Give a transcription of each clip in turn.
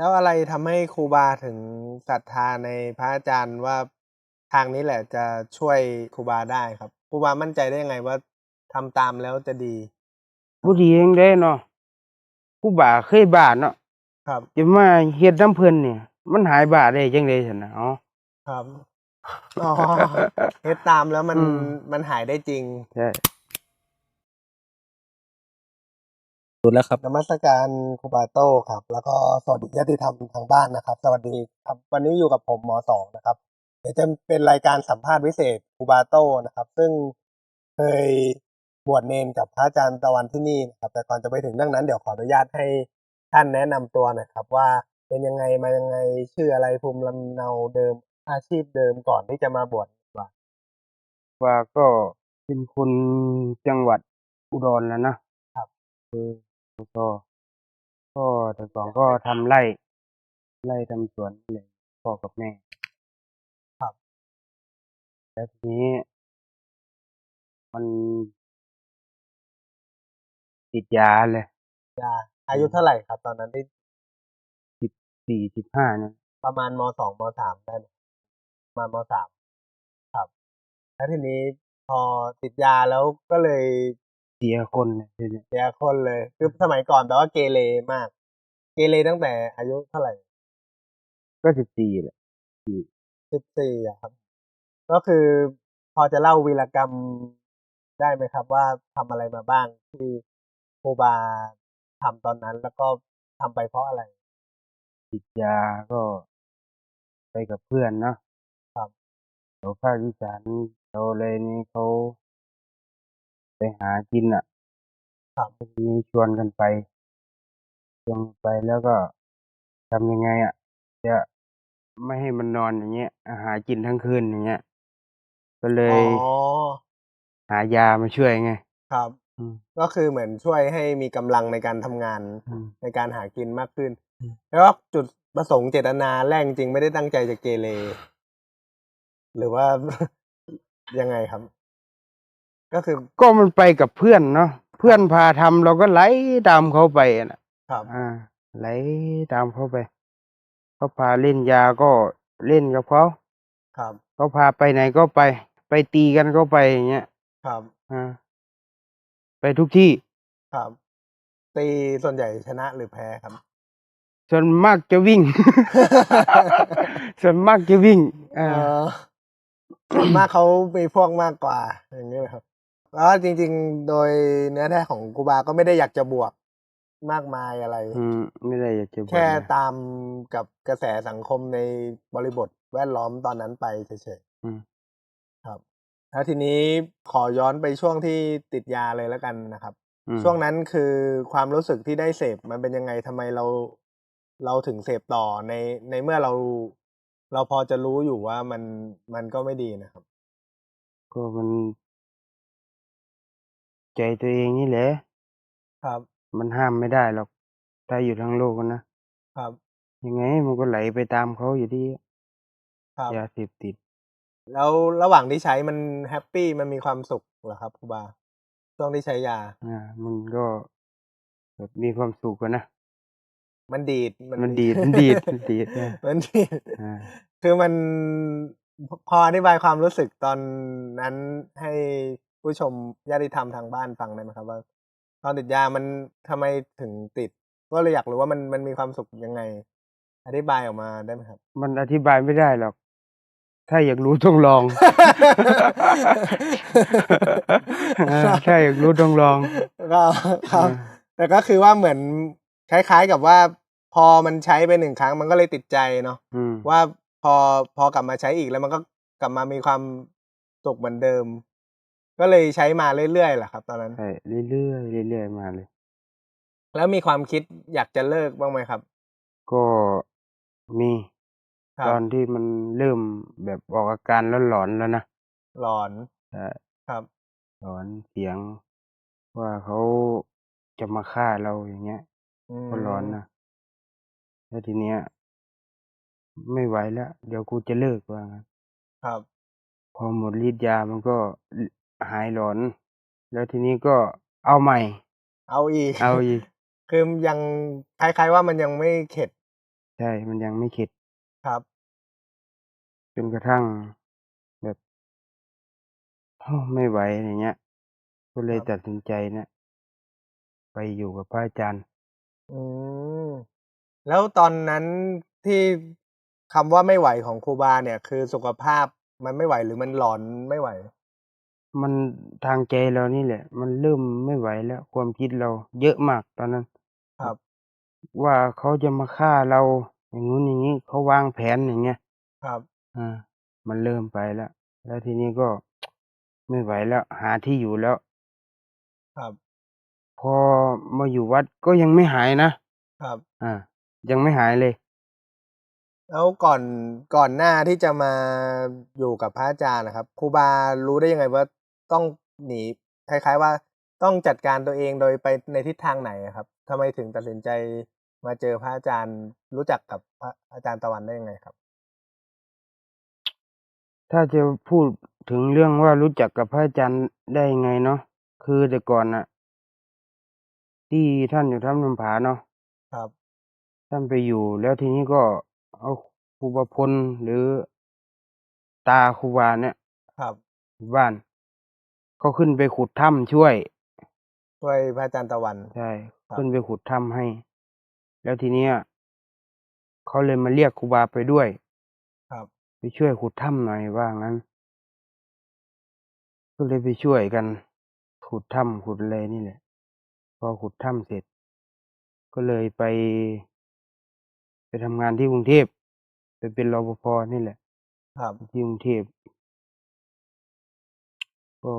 แล้วอะไรทำให้ครูบาถึงศรัทธาในพระอาจารย์ว่าทางนี้แหละจะช่วยครูบาได้ครับครูบามั่นใจได้ยังไงว่าทำตามแล้วจะดีผู้ดีจังได้เนาะผู้บ่าเคยบาเนาะครับจะมาเฮ็ดน้ำเพิ่นเนี่ย มันหายบาได้จังได๋ซั่นน่ะอ๋อครับอ๋อเฮ็ดตามแล้วมันอืมมันหายได้จริงใช่ สุดแล้วครับนมัสการครูบาโต้ครับ แล้วก็สวัสดีญาติธรรมทางบ้านนะครับ สวัสดีครับวันนี้อยู่กับผมหมอสองนะครับ เดี๋ยวจะเป็นรายการสัมภาษณ์พิเศษครูบาโต้นะครับ ซึ่งเคยบวชเนนกับพระอาจารย์ตะวันที่นี่นะครับ แต่ก่อนจะไปถึงเรื่องนั้นเดี๋ยวขออนุญาตให้ท่านแนะนำตัวหน่อยครับ ว่าเป็นยังไงมายังไงชื่ออะไรภูมิลำเนาเดิมอาชีพเดิมก่อนที่จะมาบวชว่าว่าก็เป็นคนจังหวัดอุดรแล้วนะครับคือ ก็ก็แต่ก่อนก็ทำไร่ ไร่ทำสวนนี่แหละพ่อกับแม่ครับ แล้วทีนี้ มันติดยาเลยยาอายุเท่าไหร่ครับ ตอนนั้นที่สิบสี่สิบห้าเนี่ยประมาณมสองมสามได้ไหมประมาณมสามครับ แล้วทีนี้พอติดยาแล้วก็เลย เสียคนเลยทีนี้เสียคนเลย คือสมัยก่อนแปลว่าเกเรมาก เกเรตั้งแต่อายุเท่าไหร่ก็สิบสี่แหละสี่สิบสี่อะครับ ก็คือพอจะเล่าวีรกรรมได้ไหมครับ ว่าทำอะไรมาบ้างที่โครูบาทำตอนนั้น แล้วก็ทำไปเพราะอะไรติดยาก็ไปกับเพื่อนเนาะครับแถวภาคอีสานแถวอะไรนี้เขา ไปหากินอะครับทีนี้ชวนกันไปชวนกันไปแล้วก็ทำยังไงอะจะไม่ให้มันนอนอย่างเงี้ยหากินทั้งคืนอย่างเงี้ย ก็เลยอ๋อหายามาช่วยไง ครับ อืม ก็คือเหมือนช่วยให้มีกำลังในการทำงานอืม ในการหากินมากขึ้น อืม แล้วก็จุดประสงค์เจตนาแรกจริงๆไม่ได้ตั้งใจจะเกเรหรือว่า ยังไงครับ ก็คือก็มันไปกับเพื่อนเนาะเพื่อนพาทำเราก็ไหลตามเขาไปอะนะครับ อ่า ไหลตามเขาไปเขาพาเล่นยาก็เล่นกับเขาครับเขาพาไปไหนก็ไป ไปตีกันก็ไปอย่างเงี้ยครับอ่าไปทุกที่ครับ ตีส่วนใหญ่ชนะหรือแพ้ครับ ส่วนมากจะวิ่ง ส่วนมากจะวิ่งเออ่าอส่วนมากเขามีพวกมากกว่า อย่างนี้ไหมครับ แล้วจริง ๆ โดยเนื้อแท้ของกูบาก็ไม่ได้อยากจะบวกมากมายอะไร อืมไม่ได้อยากจะบอกแค่นะตามกับกระแสสังคมในบริบทแวดล้อมตอนนั้นไปเฉยอืมๆครับ แล้วทีนี้ขอย้อนไปช่วงที่ติดยาเลยแล้วกันนะครับอืมช่วงนั้นคือความรู้สึกที่ได้เสพมันเป็นยังไงทำไมเราเราถึงเสพต่อในในเมื่อเราเราพอจะรู้อยู่ว่ามันมันก็ไม่ดีนะครับ ก็มัน ใจตัวเองนี่แหละ ครับ มันห้ามไม่ได้หรอก ถ้าอยู่ทั้งโลกอะนะ ครับ ยังไงมันก็ไหลไปตามเขาอยู่ดีครับ ยาเสพติด แล้วระหว่างที่ใช้มันแฮปปี้มันมีความสุขเหรอครับครูบาช่วงที่ใช้ยา อ่า มันก็แบบมีความสุขอะนะ มันดีดมันดีด มันดีด มันดีดนะมันดีด อ่า คือมันพพออธิบายความรู้สึกตอนนั้นให้ ผู้ชมญาติธรรมทางบ้านฟังได้ไหมครับว่าตอนติดยามันทำไมถึงติด ก็เลยอยากรู้ว่ามันมันมีความสุขยังไง อธิบายออกมาได้ไหมครับ มันอธิบายไม่ได้หรอก ถ้าอยากรู้ต้องลองอ่าถ้าอยากรู้ต้องลองก็ครับ แต่ก็คือว่าเหมือนคล้ายๆกับว่า พอมันใช้ไปหนึ่งครั้ง มันก็เลยติดใจเนาะอืมว่าพอพอกลับมาใช้อีกแล้วมันก็กลับมามีความสุขเหมือนเดิม ก็เลยใช้มาเรื่อยๆแหละครับ ตอนนั้นใช่เรื่อยๆเรื่อยๆมาเลย แล้วมีความคิดอยากจะเลิกบ้างไหมครับ ก็มีครับตอนที่มันเริ่มแบบออกอาการแล้วหลอนๆแล้วนะหลอนใช่ครับหลอนเสียง ว่าเขาจะมาฆ่าเราอย่างเงี้ยอืมก็ร้อนนะแล้วทีเนี้ย ไม่ไหวแล้ว เดี๋ยวกูจะเลิกว่างั้นครับ พอหมดฤทธิ์ยามันก็ หายหลอน แล้วทีนี้ก็เอาใหม่ เอาอีก เอาอีก คือยังคล้ายๆว่ามันยังไม่เข็ด ใช่ มันยังไม่เข็ด ครับ จนกระทั่งแบบโอ้ไม่ไหวอย่างเงี้ย ก็เลยครับตัดสินใจเนี่ยไปอยู่กับพระอาจารย์ อืม แล้วตอนนั้นที่คำว่าไม่ไหวของครูบาเนี่ย คือสุขภาพมันไม่ไหวหรือมันหลอนไม่ไหว? มันทางใจเรานี่แหละ มันเริ่มไม่ไหวแล้ว ความคิดเราเยอะมากตอนนั้น ครับ ว่าเขาจะมาฆ่าเรา อย่างงู้นอย่างงี้ เขาวางแผนอย่างเงี้ย ครับอามันเริ่มไปแล้ว แล้วทีนี้ก็ ไม่ไหวแล้ว หาที่อยู่แล้ว ครับ พอมาอยู่วัดก็ยังไม่หายนะ ครับอายังไม่หายเลย แล้วก่อน ก่อนหน้าที่จะมาอยู่กับพระอาจารย์อะครับ ครูบารู้ได้ยังไงว่า ต้องหนีคล้าย ๆ ว่าต้องจัดการตัวเองโดยไปในทิศทางไหนอะครับ?ทำไมถึงตัดสินใจมาเจอพระอาจารย์รู้จักกับพระอาจารย์ตะวันได้ยังไงครับ?ถ้าจะพูดถึงเรื่องว่ารู้จักกับพระอาจารย์ได้ยังไงเนาะคือแต่ก่อนน่ะ ที่ท่านอยู่ถ้ำนมผาเนาะครับ ท่านไปอยู่แล้วทีนี้ก็เอาครูบาพลหรือตาครูบาเนี่ย ครับอยู่บ้าน ก็ขึ้นไปขุดถ้ำช่วย ช่วยพระอาจารย์ตะวัน ใช่ครัขึ้บนไปขุดถ้ำให้ แล้วทีเนี้ยเขาเลยมาเรียกครูบาไปด้วย ครับ ไปช่วยขุดถ้ำหน่อยว่างั้น ก็เลยไปช่วยกัน ขุดถ้ำขุดอะไรนี่แหละ พอขุดถ้ำเสร็จ ก็เลยไป ไปทำงานที่กรุงเทพไปเป็นรปภ.นี่แหละ ครับที่กรุงเทพ ก็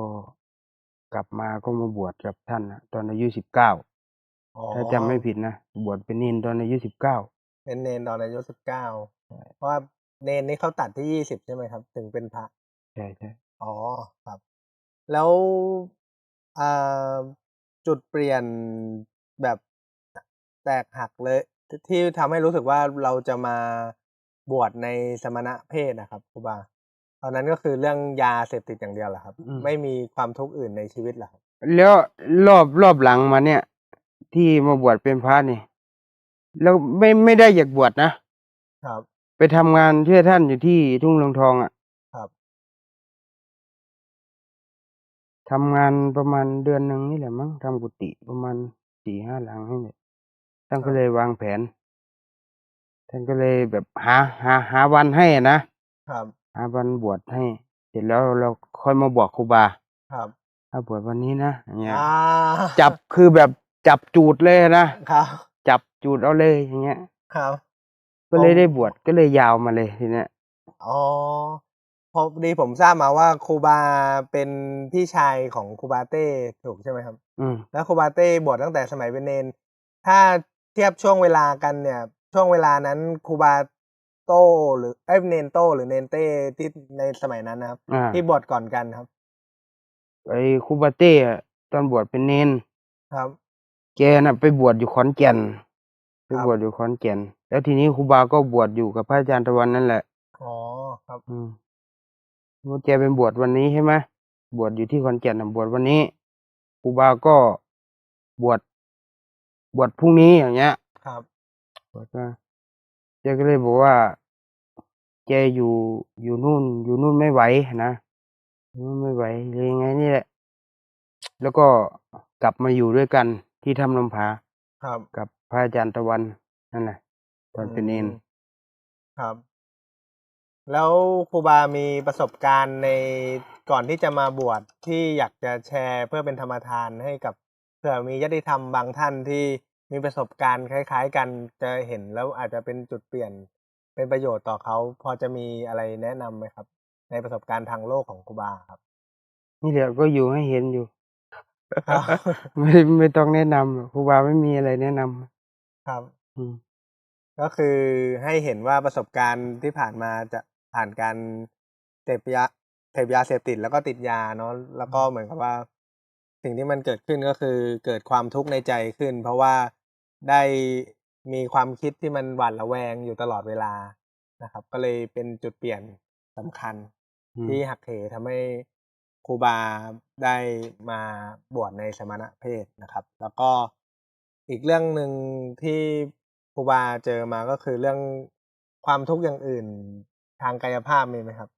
กลับมาก็มาบวชกับท่านน่ะตอนอายุ19อ๋อถ้าจำไม่ผิดนะบวชเป็นเณรตอนอายุ19เป็นเณรตอนอายุ19ใช่เพราะว่าเณรนี่เขาตัดที่20ใช่ไหมครับ?ถึงเป็นพระใช่ๆอ๋อครับ แล้วอ่าจุดเปลี่ยนแบบแตกหักเลยทที่ทำให้รู้สึกว่าเราจะมาบวชในสมณเพศอะครับครูบา ตอนนั้นก็คือเรื่องยาเสพติดอย่างเดียวเหรอครับ?อืมไม่มีความทุกข์อื่นในชีวิตเหรอครับ?แล้วรอบรอบหลังมาเนี่ย ที่มาบวชเป็นพระนี่แล้วไม่ไม่ได้อยากบวชนะครับ ไปทำงานช่วยท่านอยู่ที่ทุ่งรวงทองอะครับทำงานประมาณเดือนหนึ่งนี่แหละมั้งทำกุฏิประมาณ4-5หลังนี่แหละท่านคก็รับเลยวางแผน ท่านก็เลยแบบหาหาหาวันให้อะนะครับ หาวันบวชให้ เสร็จแล้วเราค่อยมาบอกครูบา ครับ ถ้าบวชวันนี้นะอย่างเงี้ยอาจับคือแบบจับจูดเลยอะนะครับ จับจูดเอาเลยอย่างเงี้ย ครับ ก็เลยได้บวชก็เลยยาวมาเลยทีเนี้ย อ๋อพอดีผมทราบมาว่าครูบาเป็นพี่ชายของครูบาเต้ถูกใช่ไหมครับ?อืมแล้วครูบาเต้บวชตั้งแต่สมัยเป็นเณรถ้าเทียบช่วงเวลากันเนี่ย ช่วงเวลานั้นครูบา โต้หรือเอ๊ยเณรโต้หรือเณรเต้ที่ในสมัยนั้นนะครับอาที่บวชก่อนกันครับ ไอ้ครูบาเต้อะตอนบวชเป็นเณรครับ แกน่ะไปบวชอยู่ขอนแก่นไปครับ บวชอยู่ขอนแก่น แล้วทีนี้ครูบาก็บวชอยู่กับพระอาจารย์ตะวันนั่นแหละ อ๋อครับ อืมว่าแกไปบวชวันนี้ใช่ไหมบวชอยู่ที่ขอนแก่นน่ะบวชวันนี้ครูบาก็บวชบวชพรุ่งนี้อย่างเงี้ย ครับ บวชมา แกก็เลยบอกว่าแกอยู่อยู่นู่น อยู่นู่นไม่ไหวนะอยู่นู่นไม่ไหวเลยยังไงนี่แหละ แล้วก็กลับมาอยู่ด้วยกันที่ถ้ำลมผาครับ กับพระอาจารย์ตะวันนั่นแหละตอนเป็นเณรอืมครับ แล้วครูบามีประสบการณ์ในก่อนที่จะมาบวชที่อยากจะแชร์เพื่อเป็นธรรมทานให้กับเผื่อมีญาติธรรมบางท่านที่ มีประสบการณ์คล้าย ๆ กันจะเห็นแล้วอาจจะเป็นจุดเปลี่ยนเป็นประโยชน์ต่อเขาพอจะมีอะไรแนะนำไหมครับ?ในประสบการณ์ทางโลกของครูบาอะครับ นี่แหละก็อยู่ให้เห็นอยู่ครับไม่ไม่ต้องแนะนำหรอกครูบาไม่มีอะไรแนะนำครับอืมก็คือให้เห็นว่าประสบการณ์ที่ผ่านมาจะผ่านการเสพยาเสพยาเสพติดแล้วก็ติดยาเนาะแล้วก็เหมือนกับว่า สิ่งที่มันเกิดขึ้นก็คือเกิดความทุกข์ในใจขึ้น เพราะว่า ได้มีความคิดที่มันหวาดระแวงอยู่ตลอดเวลานะครับ ก็เลยเป็นจุดเปลี่ยนสำคัญอืมที่หักเหทำให้ครูบาได้มาบวชในสมณเพศนะครับ แล้วก็อีกเรื่องหนึ่งที่ครูบาเจอมาก็คือเรื่องความทุกข์อย่างอื่นทางกายภาพมีไหมครับ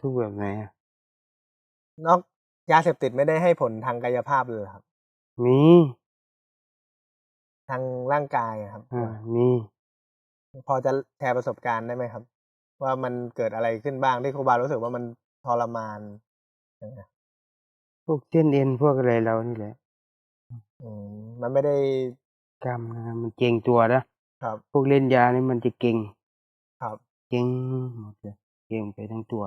ทุกแบบไหนอะนอกยาเสพติดไม่ได้ให้ผลทางกายภาพเลยเหรอครับ มี ทางร่างกายอะครับอ่ามีพอจะแชร์ประสบการณ์ได้ไหมครับ ว่ามันเกิดอะไรขึ้นบ้างที่ครูบารู้สึกว่ามันทรมานยังไงพวกเส้นเอ็นพวกอะไรเรานี่แหละอืมมันไม่ได้กล้ามเนื้อมันเก่งตัวนะครับ พวกเล่นยานี่มันจะเก่งครับ เก่งหมดเลยเก่งไปทั้งตัว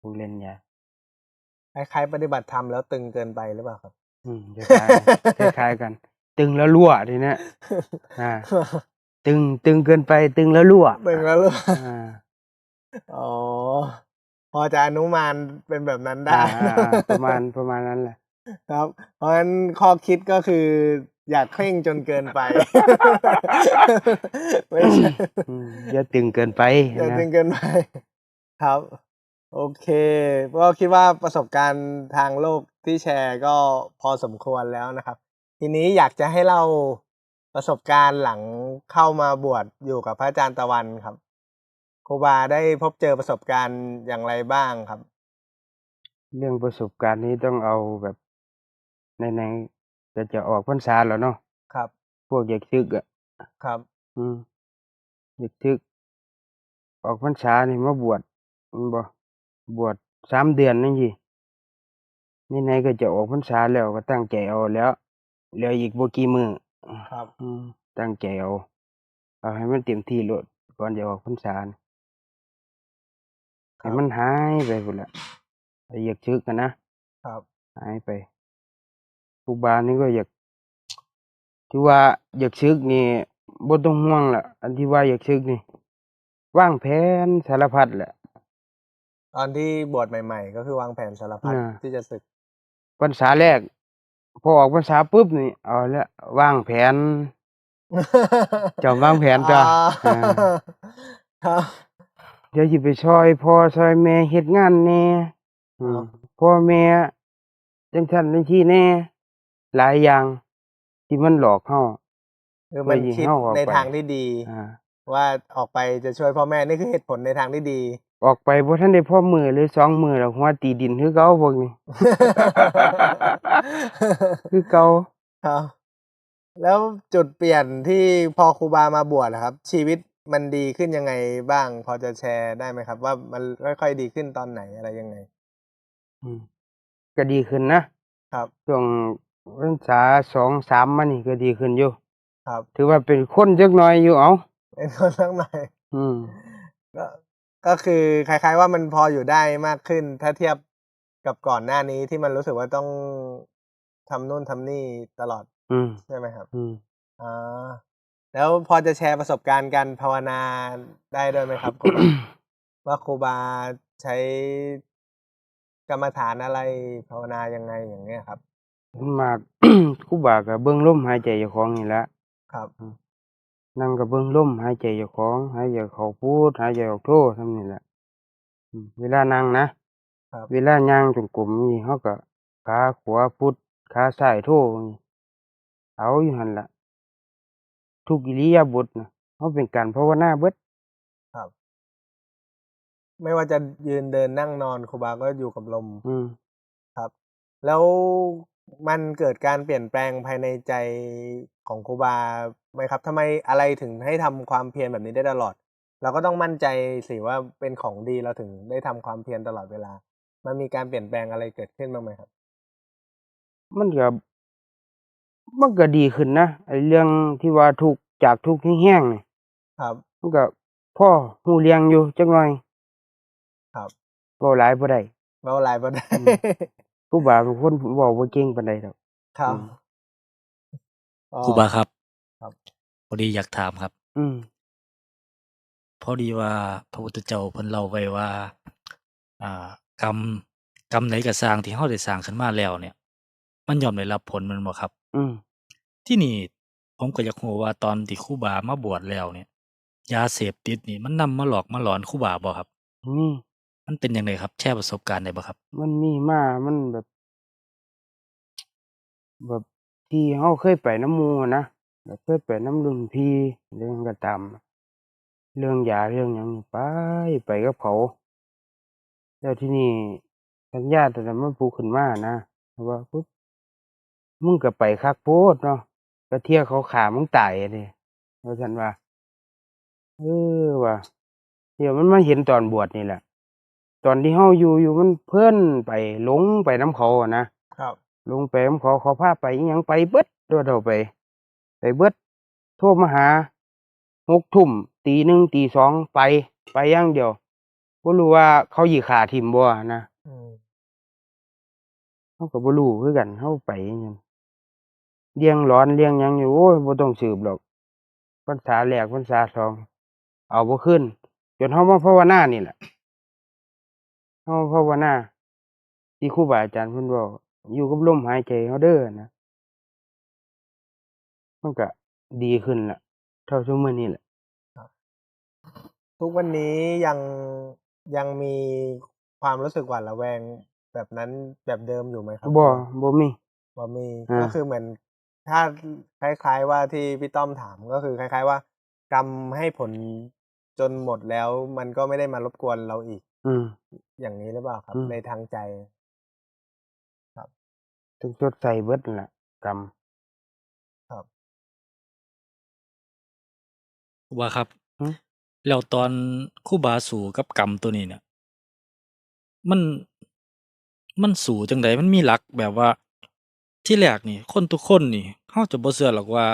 พวกเล่นยาคล้ายๆปฏิบัติธรรมแล้วตึงเกินไปหรือเปล่าครับ อืมคล้ายๆคล้ายๆกัน ตึงแล้วรั่วทีเนี้ยอ่าตึงตึงเกินไปตึงแล้วรั่วตึงแล้วหรือเปล่าอ่าอ๋อพอจะอนุมานเป็นแบบนั้นได้อ่าอ่าอ่าประมาณประมาณนั้นแหละ ครับ เพราะฉะนั้นข้อคิดก็คือ อย่าเคร่งจนเกินไปไม่ใช่อืมอย่าตึงเกินไปอย่านะตึงเกินไป ครับ โอเคก็คิดว่าประสบการณ์ทางโลกที่แชร์ก็พอสมควรแล้วนะครับ ทีนี้อยากจะให้เล่าประสบการณ์หลังเข้ามาบวชอยู่กับพระอาจารย์ตะวันครับครูบาได้พบเจอประสบการณ์อย่างไรบ้างครับ เรื่องประสบการณ์นี้ต้องเอาแบบในๆจะจะออกพรรษาแล้วเนาะครับ พวกอยากซึกอะครับ อืมอยากซึก ออกพรรษานี่มาบวชแม่นบ่บวชสามเดือนนั่นสินี่ไหนๆก็จะออกพรรษาแล้วก็ตั้งใจเอาแล้ว เหลืออีกบ่กี่มื้อครับอืมตั้งใจเอาเอาให้มันเต็มที่โลดก่อนจะออกพรรษานี่คให้รับมันหายไปพุ่นละไอ้อยากซึกกันนะครับ หายไปครูบานี่ก็อยากที่ว่าอยากซึกนี่บ่ต้องห่วงล่ะ อันที่ว่าอยากซึกนี่วางแผนสารพัดแหละ ตอนที่บวชใหม่ ๆ ก็คือวางแผนสารพัดอ่า ที่จะศึก พรรษาแรก พอออกพรรษาปุ๊บนี่เอาละวางแผนเจ้าวางแผนจ้ะอ่าอ่าครับเดี๋ยวสิไปช่วยพ่อช่วยแม่เฮ็ดงานแหน่อืมพ่อแม่จังซั่นจังซี่แหน่ หลายอย่าง ที่มันหลอกเฮาคือมันไปยิงคิดเข้าออกในไปทางที่ดีอ่าว่าออกไปจะช่วยพ่อแม่นี่คือเหตุผลในทางที่ดี ออกไปบ่ทันได้พ่อมือหรือสองมือแล้วหัวตีดินคือเก่าพวกนี้ คือเก่าครับแล้วจุดเปลี่ยนที่พอครูบามาบวชนะครับ ชีวิตมันดีขึ้นยังไงบ้าง พอจะแชร์ได้ไหมครับ ว่ามันค่อยๆดีขึ้นตอนไหนอะไรยังไง อืมก็ดีขึ้นนะครับช่วงพรรษาสองสามมานี่ก็ดีขึ้นอยู่ครับ ถือว่าเป็นคนจักหน่อยอยู่เอาเป็นคนข้างในอืมก็ ก็คือคล้าย ๆ ว่ามันพออยู่ได้มากขึ้น ถ้าเทียบกับก่อนหน้านี้ที่มันรู้สึกว่าต้องทำนู่นทำนี่ตลอดอืมใช่ไหมครับอืมอ่าแล้วพอจะแชร์ประสบการณ์การภาวนาได้ด้วยไหมครับครูบาว่าครูบาใช้กรรมฐานอะไรภาวนายังไงอย่างเงี้ยครับส่วนมากครูบาก็เบิ่งลมหายใจเจ้าของนี่แหละครับ นั่งก็เบิ่งลมหายใจเจ้าของหายใจเข้าพุทหายใจออกโททำนี่แหละอืมเวลานั่งนะครับเวลาย่างจงกรมนี่เฮาก็ขาขวาพุทขาซ้ายโทนี่เอาอยู่หั่นล่ะทุกอิริยาบถน่ะเฮาเป็นการภาวนาเบิดครับ ไม่ว่าจะยืนเดินนั่งนอนครูบาก็อยู่กับลม อืมครับ แล้ว มันเกิดการเปลี่ยนแปลงภายในใจของครูบาไหมครับทำไมอะไรถึงให้ทำความเพียรแบบนี้ได้ตลอด เราก็ต้องมั่นใจสิว่าเป็นของดีเราถึงได้ทำความเพียรตลอดเวลา มันมีการเปลี่ยนแปลงอะไรเกิดขึ้นบ้างไหมครับ มันก็มันก็ดีขึ้นนะไอ้เรื่องที่ว่าทุกข์จากทุกข์แห้งๆนี่ครับ มันก็พ่อฮู้เลี้ยงอยู่จักหน่อย ครับเว้าหลายบ่ได้เบาหลายบ่ได้ อืมครูบาเป็นคนเว้าบ่เก่งปานใดดอกครับอืมอ๋อครูบาครับ ครับพอดีอยากถามครับ อืมพอดีว่าพระพุทธเจ้าเพิ่นเล่าไว้ว่า อ่า กรรมกรรมไหนก็สร้างที่เฮาได้สร้างขึ้นมาแล้วเนี่ย มันย่อมได้รับผลแมันบ่ครับ อืมที่นี่ผมก็อยากรู้ว่าตอนที่ครูบามาบวชแล้วเนี่ย ยาเสพติดนี่มันนำมาหลอกมาหลอนครูบาบ่ครับนี่มั มันเป็นจังไดครับ แชร์ประสบการณ์ได้บ่ครับ มันมีมา มันแบบ แบบที่เฮาเคยไปน้ำหมู่อะนะแล้วเคยไปนำรุ่นพี่เรื่องก็ตาม เรื่องยา เรื่องหยังนี่ ไป ไปกับเขา แล้วที่นี้ สัญญาตัวนั้นมันผูกขึ้นมานะว่าปุ๊บมึงก็ไปคักโพดเนาะ ก็เที่ยเขาขามึงตายอะเด้ว่าซั่นว่า เออ ว่ะเดี๋ยวมันมาเห็นตอนบวชนี่แหละ ตอนที่เฮาอยู่อยู่มันเพิ่นไปหลงไปน้ำเขาอะนะครับ หลงไปน้ำเขาเขาพาไปอิหยังไปเบิดโดดเอาไป ไปเบิดโทรมาหาหกทุ่มตีหนึ่งตีสองไปไปอย่างเดียวบ่รู้ว่าเขาหยีขาทิมบ่นะอืมเฮาก็บ่รู้คือกันเฮาไปอิหยังเลี้ยงร้อนเลี้ยงหยังอยู่โอ้ยบ่ต้องสืบหรอกพรรษาแรกพรรษาสองเอาบ่ขึ้น จนเฮามาภาวนานี่แหละ เฮามาภาวนาที่ครูบาอาจารย์เพิ่นเว้าอยู่กับลมหายใจเฮาเด้อนะมันก็ดีขึ้นล่ะเท่าซุมื้อนี้แหละทุกวันนี้ยังยังมีความรู้สึกหวาดระแวงแบบนั้นแบบเดิมอยู่ไหมครับบ่บ่มีบ่มีอ่าก็คือเหมือน ถ้าคล้ายๆว่าที่พี่ต้อมถามก็คือคล้าย ๆ ว่ากรรมให้ผลจนหมดแล้ว มันก็ไม่ได้มารบกวนเราอีก อืม อย่างนี้หรือเปล่าครับ อืม ในทางใจ ทุกสดใสเบิดนั่นล่ะกรรม ครูบาครับหือแล้วตอนครูบาสู่กับกรรมตัวนี้เนี่ย มันมันสู่จังไดมันมีหลักแบบว่า ที่แรกนี่ คนทุกคนนี่เขาจะบ่เชื่อหรอกว่า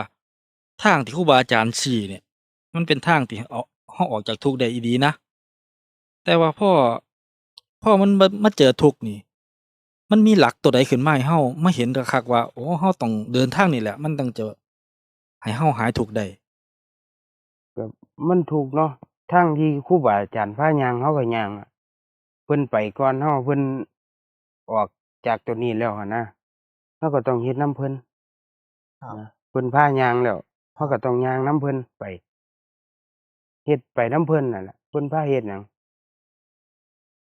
ทางที่ครูบาอาจารย์ชี้เนี่ย มันเป็นทางที่เอาเราออกจากทุกข์ได้อีดีนะ แต่ว่าพ่อพ่อมันมามาเจอทุกข์นี่ มันมีหลักตัวใดขึ้นมาให้เฮามาเห็นคักๆว่า โอ้เฮาต้องเดินทางนี่แหละ มันต้องจะให้เฮาหายทุกข์ได้ก็มันถูกเนาะทางที่ครูบาอาจารย์พาย่างเฮาก็ย่างอะเพิ่นไปก่อนเฮาเพิ่นออกจากตัวนี้แล้วหันนะเฮาก็ต้องเฮ็ดนํเพิ่นครับนะเพิ่นพาย่างแล้วเฮาก็ต้องย่างนํเพิ่นไปเฮ็ดไปนํเพิ่นนั่นแหละเพิ่นพาเฮ็ดหยัง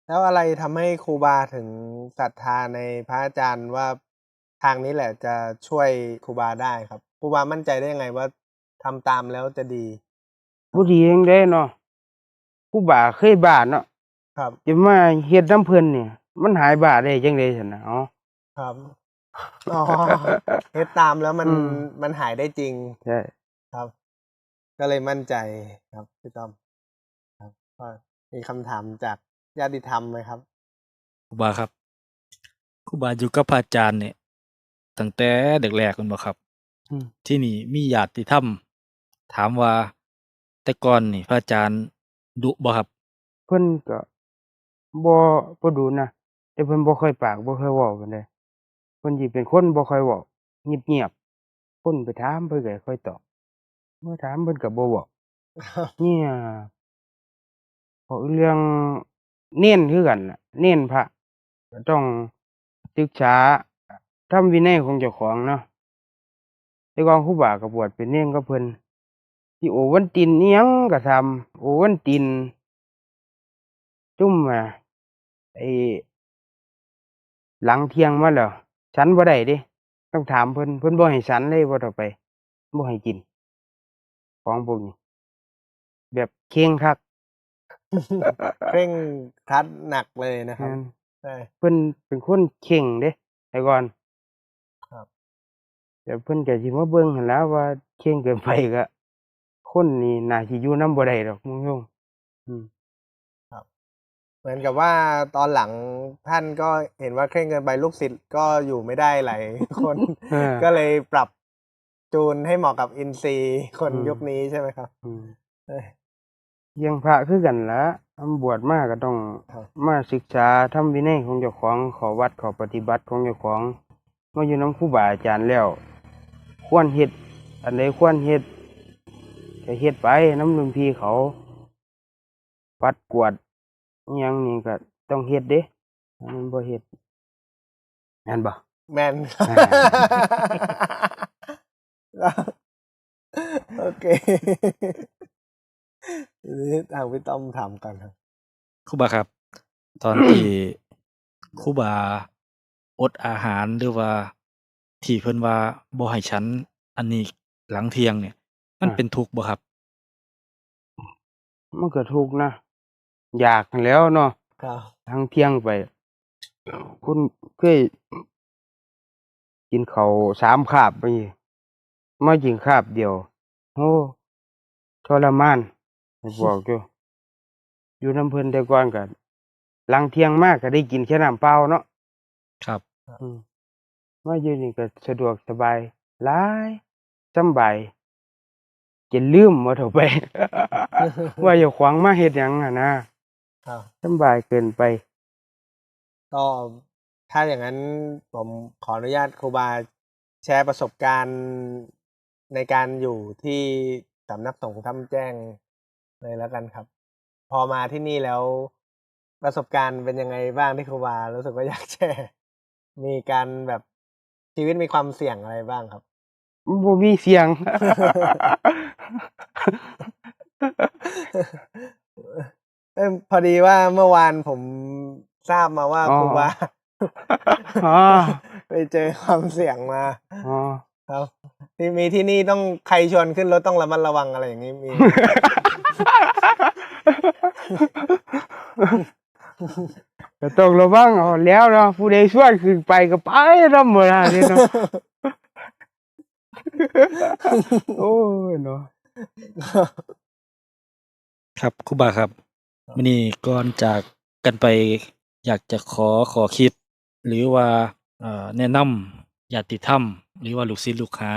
แล้วอะไรทำให้ครูบาถึงศรัทธาในพระอาจารย์ว่าทางนี้แหละจะช่วยครูบาได้ครับครูบามั่นใจได้ยังไงว่าทำตามแล้วจะดีบ่ดีจังได๋เนาะครูบาเคยบ้าเนาะครับจะมาเฮ็ดนํเพิ่นเนี่ย มันหายบ้าได้จังได๋ซั่นน่ะเอ๋อครับอ๋อเฮ็ดตามแล้วมันอืมมันหายได้จริงใช่ครับ ก็เลยมั่นใจครับพี่ต้อมครับก็มีคำถามจาก ญาติธรรมไหมครับครูบาครับครูบาอยู่กับพระอาจารย์เนี่ยตั้งแต่เด็กแรกมันบ่ครับอืมที่นี่มีญาติธรรมถามว่า แต่ก่อนนี่ พระอาจารย์ดุบ่ครับ เพิ่นก็บ่บ่ดูนะแต่เพิ่นบ่ค่อยปากบ่ค่อยเว้าปานใดเพิ่นสิเป็นคนบ่ค่อยเว้าเงียบๆคนไปถามเพิ่นก็ค่อยตอบเมื่อถามเพิ่นก็บ่เว้าเงียบเพราะเรื่อง เน้นคือกันน่ะ เน้นพระก็ต้องศึกษาธรรมวินัยของเจ้าของเนาะแต่กอนครูบาก็บวชเป็นเนนกับเพิ่นสิโอวันตินอิหยังก็ทำโอวันติน จุ่มอะไอหลังเที่ยงมาแล้วฉันบ่ได้ด้ต้องถามเพิ่นเพิ่นบ่ให้ฉันเลยบ่ต่อไปบ่ให้กิน ของพวกนี้แบบเข่งคัก เคร่งครัดหนักเลยนะครับแม่นใช่เพิ่นเป็นคนเข่งเด้แต่ก่อนครับแต่เพิ่นก็สิมาเบิ่งหั่นแหล้วว่าเข่งเกินไปก็คนนี่น่าสิอยู่นำบ่ได้ดอกมึงโยมอืมเหมือนกับว่าตอนหลังท่านก็เห็นว่าเคร่งเกินไปลูกศิษย์ก็อยู่ไม่ได้หลายคนเออก็เลยปรับจูนให้เหมาะกับอินซีย์คนอืมยุคนี้ใช่ไหมครับอืม เอ้ยเลี้ยังพระคือกันล่ะอำบวชมาก็ต้องครับ มาศึกษาธรรมวินัยของเจ้าของเขอวัดเขอปฏิบัติของเจ้าของมาอยู่นํครูบาอาจารย์แล้ว ควรเฮ็ดอันใดควรเฮ็ดก็เฮ็ดไปน้ำรุ่นพี่เขาปัดกวาดอิหยังนี่ก็ต้องเฮ็ดเด้อันมันบ่เฮ็ดแม่นบ่ แมนอ่า โอเคที นี้ทางพี่ต้อมถามกันครับครูบาครับ ตอนที่ครูบาอดอาหารหรือว่าที่เพิ่นว่าบ่ให้ฉัน อันนี้หลังเที่ยงเนี่ย มันอ่าเป็นทุกข์บ่ครับมันก็ทุกข์นะอยากหั้นแหล้วเนาะครับทางเที่ยงไป คุณเคยกินข้าวสามคาบไปมากินคาบเดียว โอ้ทรมาน ผมบอกอยู่อยู่น้ำเพิ่นแต่ก่อนก็หลังเที่ยงมากก็ได้กินแค่น้ำเปล่าเนาะครับอืมมาอยู่นี่ก็สะดวกสบายหลายสำบายจะลืมว่าเถอะไป ว่าอย่าขวางมาเฮ็ดหยังอะนะครับ สำบายเกินไป ก็ถ้าอย่างนั้นผมขออนุญาตครูบาแชร์ประสบการณ์ในการอยู่ที่สำนักสงฆ์ถ้ำแจ้ง เลยแล้วกันครับ พอมาที่นี่แล้วประสบการณ์เป็นยังไงบ้างที่ครูบารู้สึกว่าอยากแชร์มีการแบบชีวิตมีความเสี่ยงอะไรบ้างครับบ่มีเสียง เอยพอดีว่าเมื่อวานผมทราบมาว่าอ๋อ ครูบาอ๋อไปเจอความเสี่ยงมา อ๋อ ครับที่มีที่นี่ต้องใครชวนขึ้นรถต้องระมัดระวังอะไรอย่างนี้มี ก็ต้องระวังเอาแล้วเนาะผู้ใดชวนขึ้นไปก็ไปธรรมดาเด้เนาะโอ้ยเนาะครับครูบาครับมื้อนี้ก่อนจากกันไป อยากจะขอขอคิด หรือว่าเอ่อแนะนำญาติธรรม หรือว่าลูกศิษย์ลูกหา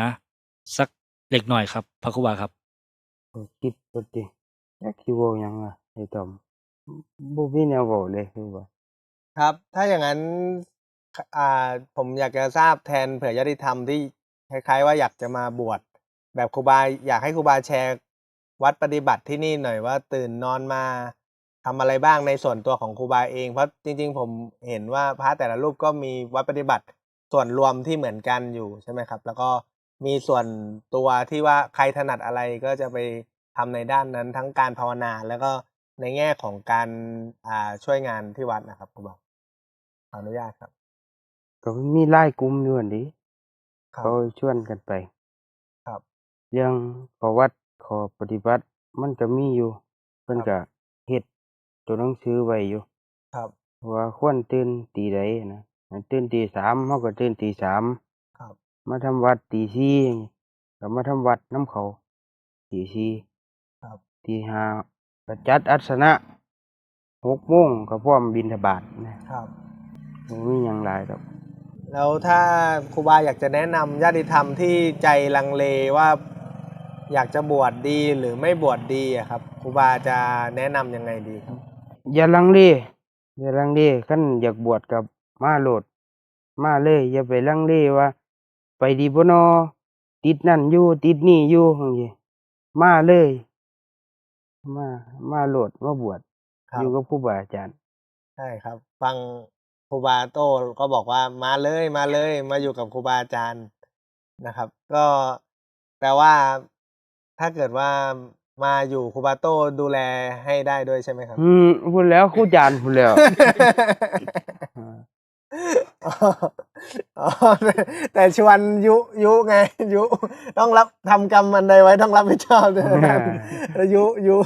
สักเล็กน้อยครับ พระครูบาครับก็คิดว่าติ อยากสิเว้าหยังอะไอ้ตอมบ่มีแนวเว้าเลยคือว่า ครับ ถ้าอย่างนั้นอ่าผมอยากจะทราบแทนเผื่อญาติธรรมที่คล้ายๆ ว่าอยากจะมาบวชแบบครูบาอยากให้ครูบาแชร์วัดปฏิบัติที่นี่หน่อยว่าตื่นนอนมาทำอะไรบ้างในส่วนตัวของครูบาเอง เพราะจริง ๆ ผมเห็นว่าพระแต่ละรูปก็มีวัดปฏิบัติส่วนรวมที่เหมือนกันอยู่ใช่ไหมครับ แล้วก็มีส่วนตัวที่ว่าใครถนัดอะไรก็จะไป ทำในด้านนั้นทั้งการภาวนาแล้วก็ในแง่ของการอ่าช่วยงานที่วัดนะครับครูบาขออนุญาตครับ ก็มีหลายกลุ่มอยู่หั่นเดิครับเขาชวนกันไป ครับเรื่องข้อวัดข้อปฏิบัติ มันก็มีอยู่เพิ่นครับก็เฮ็ดตัวหนังสือไว้อยู่ ครับว่าควรตื่นตีใดนะให้ตื่นตีสามเฮาก็ตื่นตีสามครับมาทำวัดตีสี่ก็มาทำวัดน้ำเขาตีสี่ ครับตีห้าก็จัดอัสนะหกโมงก็พร้อมบิณฑบาตนะครับบ่มีหยังหลายดอกแล้วถ้าครูบาอยากจะแนะนำญาติธรรมที่ใจลังเลว่าอยากจะบวชดีหรือไม่บวชดีอะครับครูบาจะแนะนำยังไงดีครับ อย่าลังเลอย่าลังเลคันอยากบวชกับมาโลด มาเลย อย่าไปลังเลว่า ไปดีบ่นอติดนั่นอยู่ติดนี่อยู่จังซี่มาเลย มามาโลดมาบวชครัอบยู่กับครูบาอาจารย์ ใช่ครับ ฟังครูบาโต้ก็บอกว่ามาเลยมาเลย มาอยู่กับครูบาอาจารย์นะครับ ก็แปลว่าถ้าเกิดว่ามาอยู่ครูบาโต้ดูแลให้ได้ด้วยใช่ไหมครับ อืมพูดแล้วครูอาจารย์พูดแล้ว อ่าอ๋ออ๋อแต่แต่ชวนยุยุไง ยุต้องรับทำกรรมมันใดไว้ต้องรับผิดชอบด้วยนะแล้วยุยุ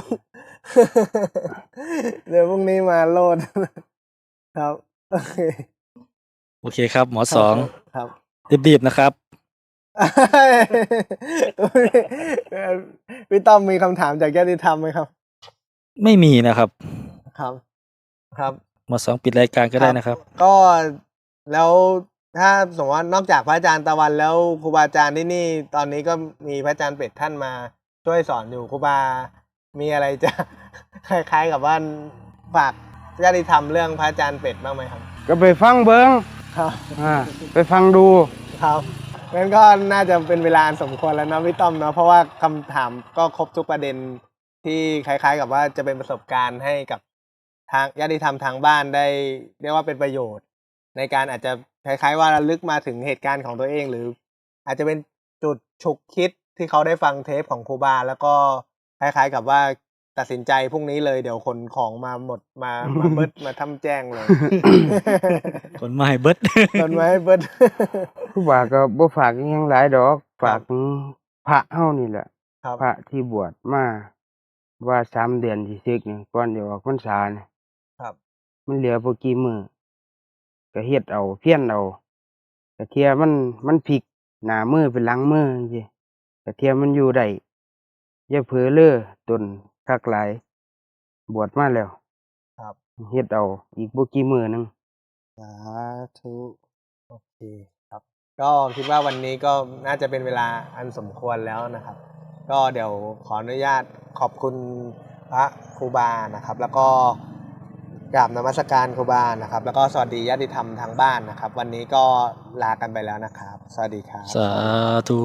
เดี๋ยวพรุ่งนี้มาโลดครับโอเคโอเคครับ หมอสองครับ รีบๆนะครับ พี่ต้อมมีคำถามจากญาติธรรมไหมครับ ไม่มีนะครับ ครับ ครับ หมอสองปิดรายการก็ได้นะครับ ก็ แล้วถ้าสมมติว่านอกจากพระอาจารย์ตะวันแล้วครูบาอาจารย์ที่นี่ตอนนี้ก็มีพระอาจารย์เป็ดท่านมาช่วยสอนอยู่ครูบา มีอะไรจะคล้ายๆกับว่าฝากญาติธรรมเรื่องพระอาจารย์เป็ดบ้างไหมครับ ก็ไปฟังเบิงครับอ่าไปฟังดูครับงั้นก็น่าจะเป็นเวลาอันสมควรแล้วเนาะพี่ต้อมเนาะเพราะว่าคำถามก็ครบทุกประเด็นที่คล้าย ๆ กับว่าจะเป็นประสบการณ์ให้กับทางญาติธรรมทางบ้านได้เรียกว่าเป็นประโยชน์ ในการอาจจะคล้ายๆว่าระลึกมาถึงเหตุการณ์ของตัวเอง หรือ อาจจะเป็นจุดฉุกคิดที่เขาได้ฟังเทปของครูบา แล้วก็คล้ายๆกับว่าตัดสินใจพรุ่งนี้เลยเดี๋ยวขนของมาหมดมามาเบิดมาทำแจ้งเลยคนมาให้เบิดขนมาให้เบิดครูบาก็บ่ฝากอิหยังหลายดอกฝากพระเฮานี่แหละครับพระที่บวชมาว่าสามเดือนสิศึกนี่ก่อนจะออกพรรษานี่ครับมันเหลือบ่กี่มื้อ ก็เฮ็ดเอาเพี้ยนเอากะเทียมันมันพลิกหน้ามือเป็นหลังมือจังซี่กะเทียมันอยู่ได้อย่าเผลอเล้อตนคักหลาย บวชมาแล้วครับ เฮ็ดเอาอีกบ่กี่มื้อหนึงสาธุโอเคครับ ก็คิดว่าวันนี้ก็น่าจะเป็นเวลาอันสมควรแล้วนะครับ ก็เดี๋ยวขออนุญาตขอบคุณพระครูบานะครับ แล้วก็ กราบนมัสการครูบานะครับ แล้วก็สวัสดีญาติธรรมทางบ้านนะครับ วันนี้ก็ลากันไปแล้วนะครับ สวัสดีครับ สาธุ